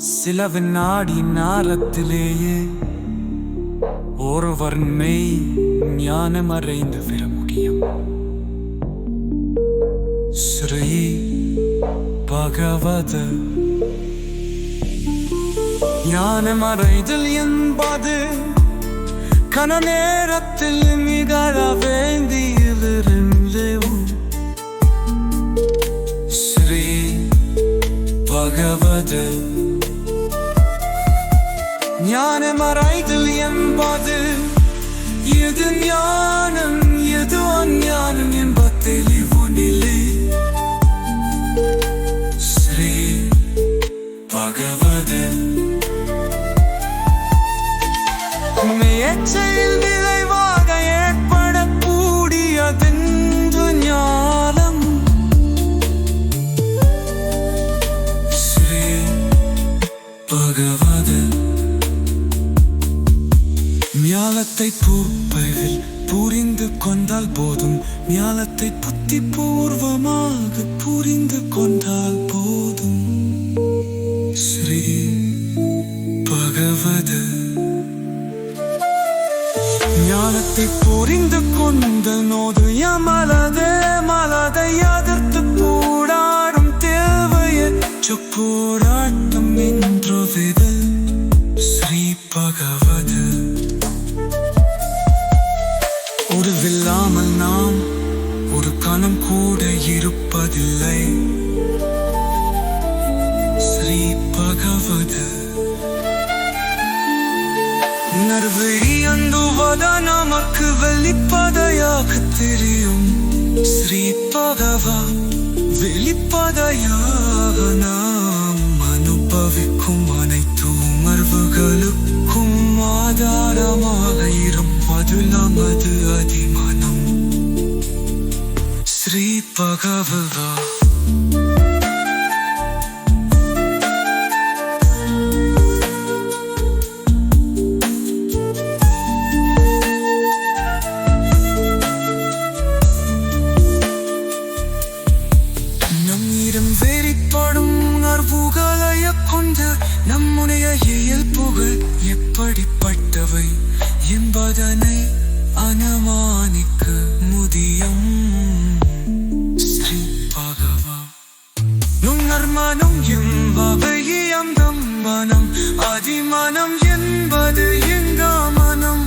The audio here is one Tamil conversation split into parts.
சில வினாடி நாரத்திலேயே. ஒருவர் மெய் ஞானம் அறைந்து விட முடியும். ஸ்ரீ பகவத. ஞானம் அறைதல் என்பது கன நேரத்தில் நிகழ வேண்டியதிருந்தே ஞானம் அறைதல் என்பது எது ஞானம் எது அஞ்ஞானம் என்ப தெளிவு நிலை. ஸ்ரீ பகவத. முயற்சியில் விளைவாக ஏற்படக்கூடியதென்று ஞானம். ஸ்ரீ பகவத. ஞானத்தை பூப்பையில் புரிந்து கொண்டால் போதும். ஞாலத்தை புத்தி பூர்வமாக புரிந்து கொண்டால் போதும். ஸ்ரீ பகவத. ஞானத்தை புரிந்து கொண்ட நோது மலதே மலதை அதிர்த்து போராடும் தேவையற்ற போராட்டம் இல்லாமல் நாம் ஒரு கணம் கூட இருப்பதில்லை. ஸ்ரீ பகவது. நர்வழி நமக்கு வெளிப்பதையாக தெரியும். ஸ்ரீ பகவா. வெளிப்பதையாக நாம் அனுபவிக்கும் அனைத்து உணர்வுகளுக்கும் ஆதாரமாக இருப்பது நமது அதிமா பகவதா நம்மிடம் வெளிப்படும் உணர்வுகளைய கொண்டு நம்முடைய இயல்புகள் எப்படிப்பட்டவை என்பதனை அனுமானிக்கு மனம் அதிமனம் என்பது எங்க மனம்?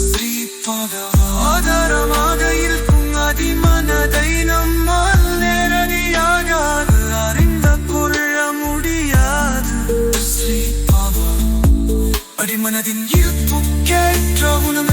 ஸ்ரீ பகவா ஆதாரமாக இருக்கும் அதிமனதை நம்மால் நேரடியாக அறிந்த கொள்ள முடியாது. ஸ்ரீ பகவா அடிமனதின் கேட்ட உணவு